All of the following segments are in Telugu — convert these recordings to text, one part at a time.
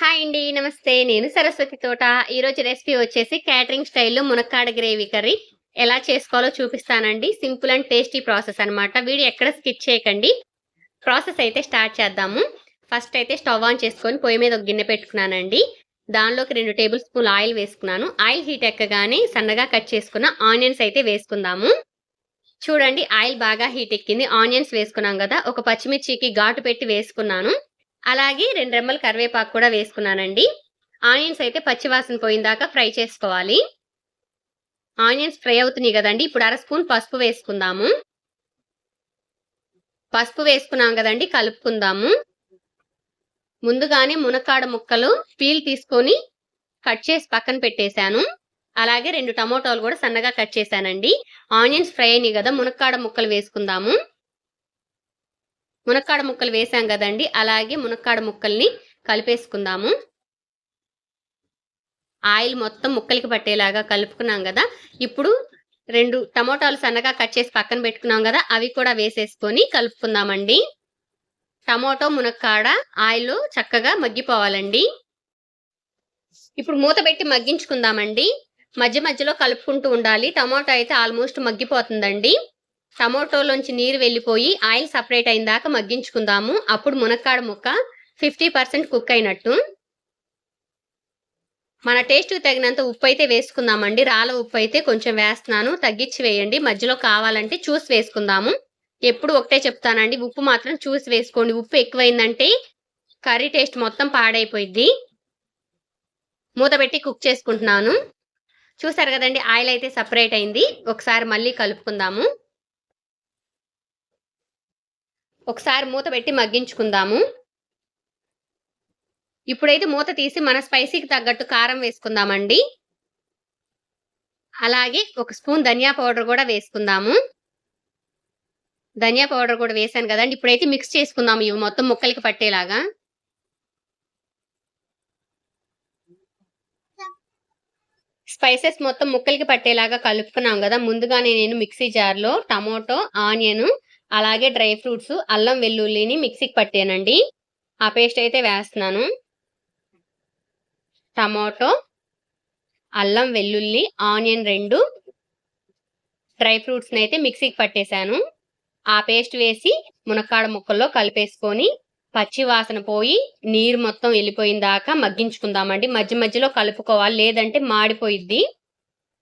హాయ్ అండి నమస్తే నేను సరస్వతి తోట. ఈరోజు రెసిపీ వచ్చేసి క్యాటరింగ్ స్టైల్లో మునక్కాడ గ్రేవీ కర్రీ. ఎలా చేసుకోవాలో చూపిస్తానండి. సింపుల్ అండ్ టేస్టీ ప్రాసెస్ అనమాట వీడియో ఎక్కడ స్కిప్ చేయకండి. ప్రాసెస్ అయితే స్టార్ట్ చేద్దాము. ఫస్ట్ అయితే స్టవ్ ఆన్ చేసుకొని పొయ్యి మీద ఒక గిన్నె పెట్టుకున్నానండి. దానిలోకి రెండు టేబుల్ స్పూన్ ఆయిల్ వేసుకున్నాను. ఆయిల్ హీట్ ఎక్కగానే సన్నగా కట్ చేసుకున్న ఆనియన్స్ అయితే వేసుకుందాము. చూడండి ఆయిల్ బాగా హీట్ ఎక్కింది. ఆనియన్స్ వేసుకున్నాం కదా. ఒక పచ్చిమిర్చికి ఘాటు పెట్టి వేసుకున్నాను. అలాగే రెండు రెమ్మలు కరివేపాకు కూడా వేసుకున్నానండి. ఆనియన్స్ అయితే పచ్చివాసన పోయిన దాకా ఫ్రై చేసుకోవాలి. ఆనియన్స్ ఫ్రై అవుతున్నాయి కదండి. ఇప్పుడు అర స్పూన్ పసుపు వేసుకుందాము. పసుపు వేసుకున్నాం కదండి. కలుపుకుందాము. ముందుగానే మునక్కాడ ముక్కలు పీల్ తీసుకొని కట్ చేసి పక్కన పెట్టేశాను. అలాగే రెండు టమోటాలు కూడా సన్నగా కట్ చేశానండి. ఆనియన్స్ ఫ్రై అయినాయి కదా. మునక్కాడ ముక్కలు వేసుకుందాము. మునక్కాడ ముక్కలు వేసాం కదండి. అలాగే మునక్కాడ ముక్కల్ని కలిపేసుకుందాము. ఆయిల్ మొత్తం ముక్కలకి పట్టేలాగా కలుపుకున్నాం కదా. ఇప్పుడు రెండు టమోటాలు సన్నగా కట్ చేసి పక్కన పెట్టుకున్నాం కదా. అవి కూడా వేసేసుకొని కలుపుకుందామండి. టమోటో మునక్కాడ ఆయిల్ చక్కగా మగ్గిపోవాలండి. ఇప్పుడు మూత పెట్టి మగ్గించుకుందామండి. మధ్య మధ్యలో కలుపుకుంటూ ఉండాలి. టమోటా అయితే ఆల్మోస్ట్ మగ్గిపోతుందండి. టమోటోలోంచి నీరు వెళ్ళిపోయి ఆయిల్ సపరేట్ అయిన దాకా మగ్గించుకుందాము. అప్పుడు మునక్కాడ ముక్క ఫిఫ్టీ పర్సెంట్ కుక్ అయినట్టు. మన టేస్ట్కి తగినంత ఉప్పు అయితే వేసుకుందామండి. రాళ్ళ ఉప్పు అయితే కొంచెం వేస్తున్నాను. తగ్గించి వేయండి. మధ్యలో కావాలంటే చూసి వేసుకుందాము. ఎప్పుడు ఒకటే చెప్తానండి. ఉప్పు మాత్రం చూసి వేసుకోండి. ఉప్పు ఎక్కువైందంటే కర్రీ టేస్ట్ మొత్తం పాడైపోయింది మూత పెట్టి కుక్ చేసుకుంటున్నాను. చూసారు కదండి ఆయిల్ అయితే సపరేట్ అయింది. ఒకసారి మళ్ళీ కలుపుకుందాము. ఒకసారి మూత పెట్టి మగ్గించుకుందాము. ఇప్పుడైతే మూత తీసి మన స్పైసీకి తగ్గట్టు కారం వేసుకుందామండి. అలాగే ఒక స్పూన్ ధనియా పౌడర్ కూడా వేసుకుందాము. ధనియా పౌడర్ కూడా వేసాను కదండి. ఇప్పుడైతే మిక్స్ చేసుకుందాము ఇవి మొత్తం ముక్కలకి పట్టేలాగా. స్పైసెస్ మొత్తం ముక్కలకి పట్టేలాగా కలుపుకున్నాం కదా. ముందుగానే నేను మిక్సీ జార్లో టమోటో ఆనియన్ అలాగే డ్రై ఫ్రూట్స్ అల్లం వెల్లుల్లిని మిక్సీకి పట్టానండి. ఆ పేస్ట్ అయితే వేస్తున్నాను. టమాటో అల్లం వెల్లుల్లి ఆనియన్ రెండు డ్రై ఫ్రూట్స్ని అయితే మిక్సీకి పట్టేశాను. ఆ పేస్ట్ వేసి మునక్కాడ ముక్కల్లో కలిపేసుకొని పచ్చి వాసన పోయి నీరు మొత్తం వెళ్ళిపోయిన దాకా మగ్గించుకుందామండి. మధ్య మధ్యలో కలుపుకోవాలి లేదంటే మాడిపోయిద్ది.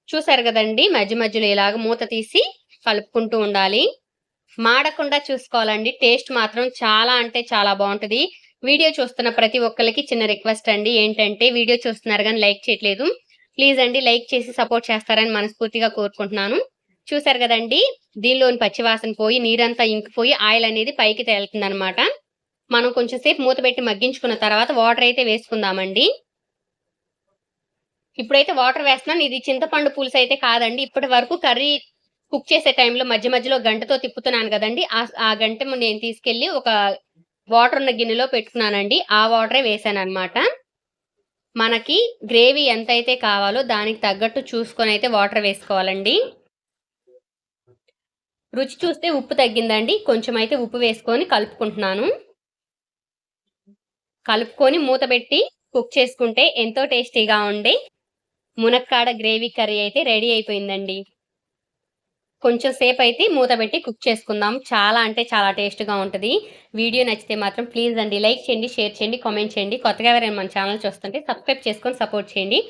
చూసారు కదండి మధ్య మధ్యలో ఇలాగ మూత తీసి కలుపుకుంటూ ఉండాలి. మాడకుండా చూసుకోవాలండి. టేస్ట్ మాత్రం చాలా అంటే చాలా బాగుంటుంది. వీడియో చూస్తున్న ప్రతి ఒక్కరికి చిన్న రిక్వెస్ట్ అండి. ఏంటంటే వీడియో చూస్తున్నారు కానీ లైక్ చేయట్లేదు. ప్లీజ్ అండి లైక్ చేసి సపోర్ట్ చేస్తారని మనస్ఫూర్తిగా కోరుకుంటున్నాను. చూసారు కదండి దీనిలోని పచ్చివాసన పోయి నీరంతా ఇంకిపోయి ఆయిల్ అనేది పైకి తేలుతుంది అనమాట మనం కొంచెం సేపు మూత పెట్టి మగ్గించుకున్న తర్వాత వాటర్ అయితే వేసుకుందామండి. ఇప్పుడైతే వాటర్ వేస్తున్నాను. ఇది చింతపండు పులుసు అయితే కాదండి. ఇప్పటి వరకు కర్రీ కుక్ చేసే టైంలో మధ్య మధ్యలో గంటతో తిప్పుతున్నాను కదండి. ఆ గంట నేను తీసుకెళ్ళి ఒక వాటర్ ఉన్న గిన్నెలో పెట్టుకున్నానండి. ఆ వాటరే వేసాను అనమాట మనకి గ్రేవీ ఎంత అయితే కావాలో దానికి తగ్గట్టు చూసుకొని అయితే వాటర్ వేసుకోవాలండి. రుచి చూస్తే ఉప్పు తగ్గిందండి. కొంచెం అయితే ఉప్పు వేసుకొని కలుపుకుంటున్నాను. కలుపుకొని మూత పెట్టి కుక్ చేసుకుంటే ఎంతో టేస్టీగా ఉండే మునక్కాడ గ్రేవీ కర్రీ అయితే రెడీ అయిపోయిందండి. కొంచెం సేపు అయితే మూత పెట్టి కుక్ చేసుకుందాం. చాలా అంటే చాలా టేస్ట్గా ఉంటుంది. వీడియో నచ్చితే మాత్రం ప్లీజ్ అండి లైక్ చేయండి షేర్ చేయండి కామెంట్ చేయండి. కొత్తగా ఎవరైనా మన ఛానల్ చూస్తుంటే సబ్స్క్రైబ్ చేసుకొని సపోర్ట్ చేయండి.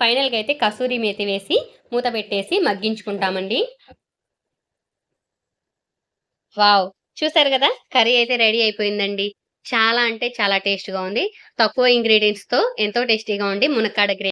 ఫైనల్గా అయితే కసూరి మేతి వేసి మూత పెట్టేసి మగ్గించుకుంటామండి. వావ్! చూసారు కదా? కర్రీ అయితే రెడీ అయిపోయిందండి. చాలా అంటే చాలా టేస్ట్గా ఉంది. తక్కువ ఇంగ్రీడియంట్స్తో ఎంతో టేస్టీగా ఉంది. మునక్కాడ గ్రేవీ.